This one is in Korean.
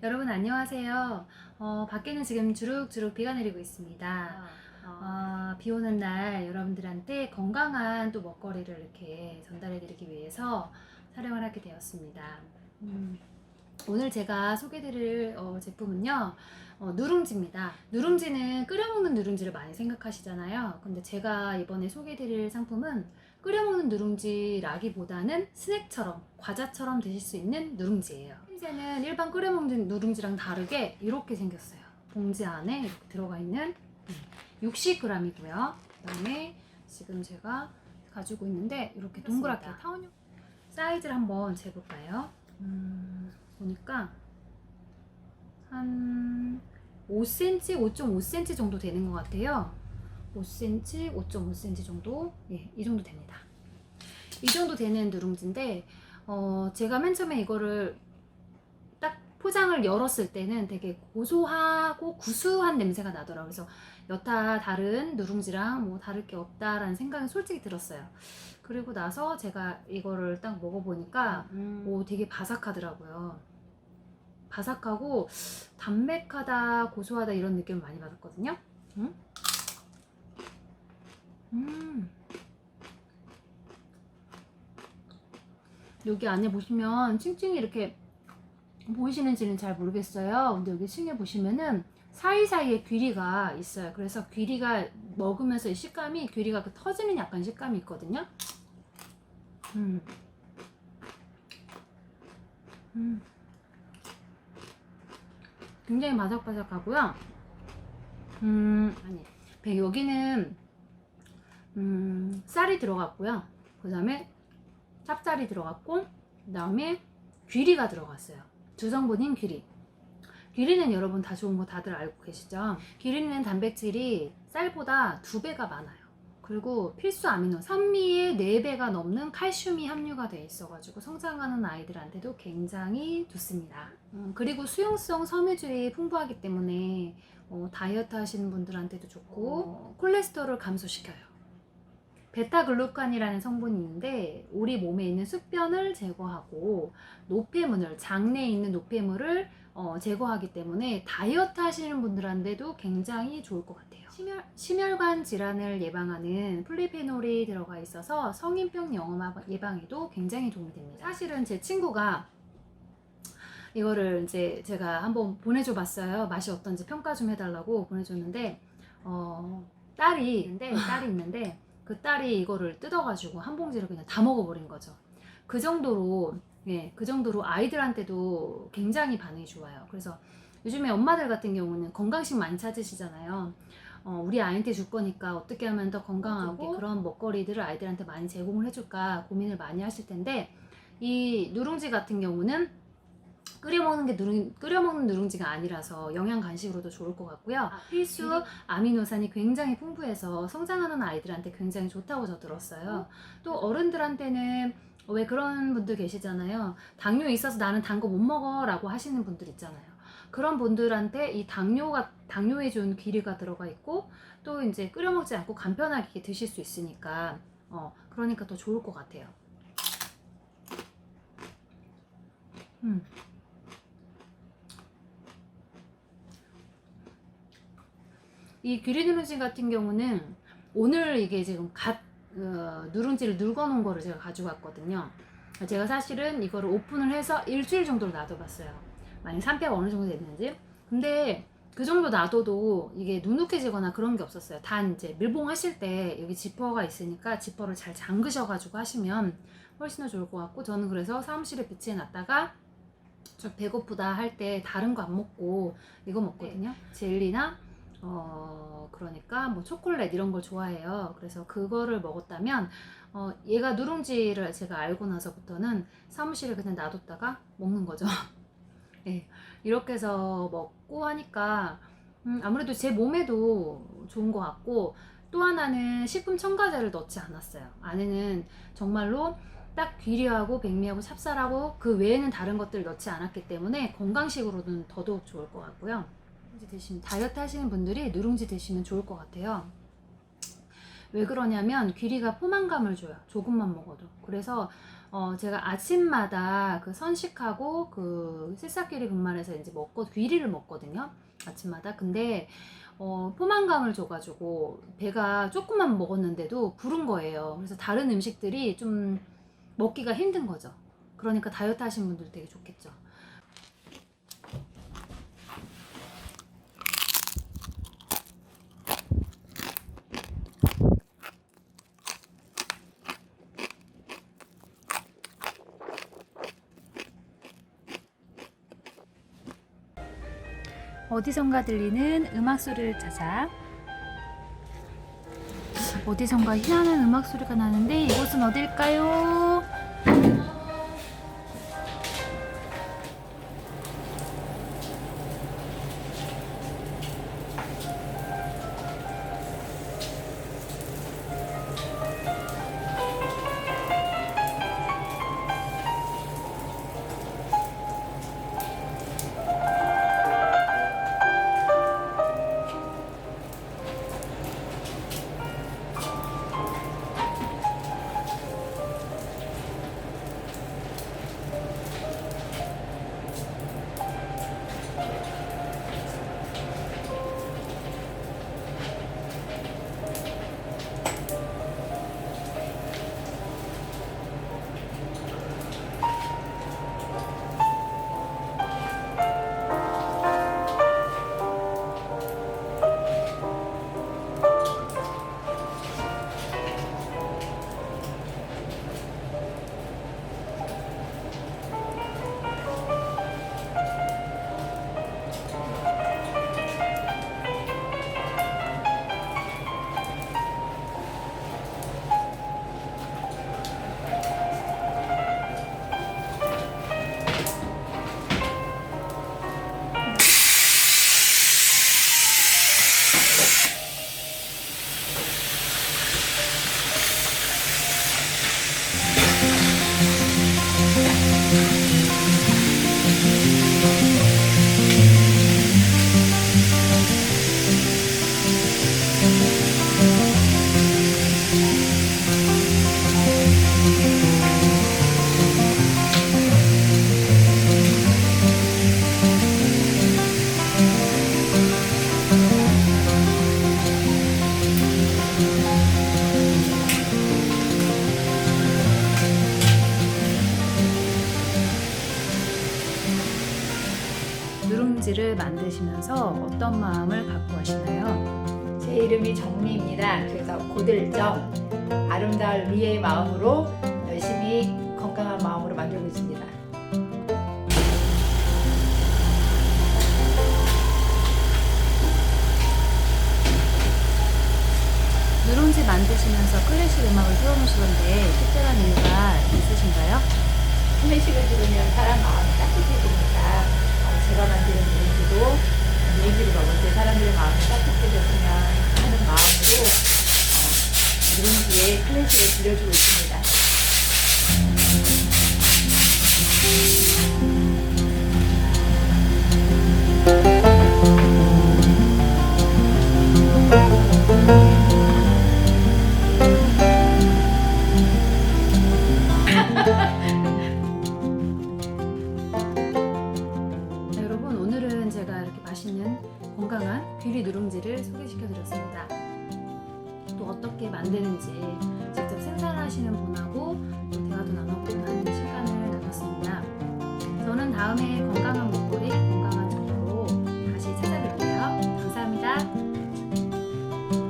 여러분 안녕하세요. 어, 밖에는 지금 주룩주룩 비가 내리고 있습니다. 어, 비 오는 날 여러분들한테 건강한 또 먹거리를 이렇게 전달해드리기 위해서 촬영을 하게 되었습니다. 음, 오늘 제가 소개드릴 어, 제품은요. 어, 누룽지입니다. 누룽지는 끓여먹는 누룽지를 많이 생각하시잖아요. 근데 제가 이번에 소개드릴 상품은 끓여먹는 누룽지라기보다는 스낵처럼 과자처럼 드실 수 있는 누룽지예요. 냄새는 일반 끓여먹는 누룽지랑 다르게 이렇게 생겼어요. 봉지 안에 이렇게 들어가 있는 60g이고요. 그 다음에 지금 제가 가지고 있는데 이렇게 동그랗게. 타원형 사이즈를 한번 재볼까요? 음, 보니까 한 5cm, 5.5cm 정도 되는 것 같아요. 5cm, 5.5cm 정도, 예, 이 정도 됩니다. 이 정도 되는 누룽지인데, 어, 제가 맨 처음에 이거를 딱 포장을 열었을 때는 되게 고소하고 구수한 냄새가 나더라고요. 그래서 여타 다른 누룽지랑 뭐 다를 게 없다라는 생각이 솔직히 들었어요. 그리고 나서 제가 이거를 딱 먹어보니까 음, 오, 되게 바삭하더라고요. 바삭하고 담백하다, 고소하다 이런 느낌을 많이 받았거든요. 음. 음. 여기 안에 보시면 층층이 이렇게 보이시는지는 잘 모르겠어요. 근데 여기 층에 보시면은 사이사이에 귀리가 있어요. 그래서 귀리가 먹으면서 이 식감이 귀리가 그 터지는 약간 식감이 있거든요. 음. 음. 굉장히 바삭바삭하고요. 음, 아니, 배- 여기는 음, 쌀이 들어갔고요. 그 다음에 찹쌀이 들어갔고, 그 다음에 귀리가 들어갔어요. 주성분인 귀리. 귀리는 여러분 다 좋은 거 다들 알고 계시죠? 귀리는 단백질이 쌀보다 두 배가 많아요. 그리고 필수 아미노, 산미의 4배가 넘는 칼슘이 함유가 돼 있어가지고 성장하는 아이들한테도 굉장히 좋습니다. 음, 그리고 수용성 섬유질이 풍부하기 때문에 어, 다이어트 하시는 분들한테도 좋고 어, 콜레스테롤을 감소시켜요. 베타글루칸이라는 성분이 있는데 우리 몸에 있는 숙변을 제거하고 노폐물을 장내에 있는 노폐물을 어, 제거하기 때문에 다이어트 하시는 분들한테도 굉장히 좋을 것 같아요. 심혈, 심혈관 질환을 예방하는 플리페놀이 들어가 있어서 성인병 영어 예방에도 굉장히 도움이 됩니다. 사실은 제 친구가 이거를 이제 제가 한번 보내줘 봤어요. 맛이 어떤지 평가 좀 해달라고 보내줬는데, 어, 딸이 있는데, 딸이 있는데, 그 딸이 이거를 뜯어가지고 한 봉지를 그냥 다 먹어버린 거죠. 그 정도로, 예, 그 정도로 아이들한테도 굉장히 반응이 좋아요. 그래서 요즘에 엄마들 같은 경우는 건강식 많이 찾으시잖아요. 어, 우리 아이한테 줄 거니까 어떻게 하면 더 건강하고 그런 먹거리들을 아이들한테 많이 제공을 해줄까 고민을 많이 하실 텐데, 이 누룽지 같은 경우는 끓여 먹는 게 누룽 끓여 먹는 누룽지가 아니라서 영양 간식으로도 좋을 것 같고요. 필수 아미노산이 굉장히 풍부해서 성장하는 아이들한테 굉장히 좋다고 저 들었어요. 또 어른들한테는 왜 그런 분들 계시잖아요. 당뇨 있어서 나는 단 거 못 먹어라고 하시는 분들 있잖아요. 그런 분들한테 이 당뇨가 당뇨에 좋은 귀리가 들어가 있고 또 이제 끓여 먹지 않고 간편하게 드실 수 있으니까 어 그러니까 더 좋을 것 같아요. 음. 이 귀리 누룽지 같은 경우는 오늘 이게 지금 갓 어, 누룽지를 눌거놓은 거를 제가 가지고 왔거든요. 제가 사실은 이거를 오픈을 해서 일주일 정도를 놔둬봤어요. 만약 산패가 어느 정도 됐는지. 근데 그 정도 놔둬도 이게 누눅해지거나 그런 게 없었어요. 단 이제 밀봉 하실 때 여기 지퍼가 있으니까 지퍼를 잘 잠그셔가지고 하시면 훨씬 더 좋을 것 같고 저는 그래서 사무실에 배치해 놨다가 좀 배고프다 할 때 다른 거 안 먹고 이거 먹거든요. 젤리나 어 그러니까 뭐 초콜릿 이런 걸 좋아해요. 그래서 그거를 먹었다면 어 얘가 누룽지를 제가 알고 나서부터는 사무실에 그냥 놔뒀다가 먹는 거죠. 예. 이렇게 해서 먹고 하니까 음, 아무래도 제 몸에도 좋은 것 같고 또 하나는 식품 첨가제를 넣지 않았어요. 안에는 정말로 딱 귀리하고 백미하고 찹쌀하고 그 외에는 다른 것들을 넣지 않았기 때문에 건강식으로는 더더욱 좋을 것 같고요. 누룽지 드시면 다이어트 하시는 분들이 누룽지 드시면 좋을 것 같아요. 왜 그러냐면 귀리가 포만감을 줘요. 조금만 먹어도. 그래서 어, 제가 아침마다 그 선식하고 그 새싹귀리 분말에서 이제 먹고 귀리를 먹거든요. 아침마다. 근데 어, 포만감을 줘가지고 배가 조금만 먹었는데도 부른 거예요. 그래서 다른 음식들이 좀 먹기가 힘든 거죠. 그러니까 다이어트 하신 분들 되게 좋겠죠. 어디선가 들리는 음악 소리를 찾아 어디선가 희한한 음악 소리가 나는데 이곳은 어딜까요? 누룽지를 만드시면서 어떤 마음을 갖고 하시나요? 제 이름이 정미입니다. 그래서 고들정 아름다울 미의 마음으로 열심히 건강한 마음으로 만들고 있습니다. 누룽지 만드시면서 클래식 음악을 틀어놓으시던데 특별한 이유가 있으신가요? 클래식을 들으면 사람 마음이 따뜻해지니까 어, 제가 만드는 누룽지도 누룽지를 먹을 때 사람들의 마음이 따뜻해졌으면 하는 마음으로 어, 누룽지에 들려주고 있습니다. 네, 여러분 오늘은 제가 이렇게 맛있는 건강한 귀리 누룽지를 소개시켜 드렸습니다. 또 어떻게 만드는지 생산하시는 분하고 대화도 나눠보고 하는 시간을 나눴습니다. 저는 다음에 건강한 목걸이, 건강한 정보로 다시 찾아뵙겠습니다.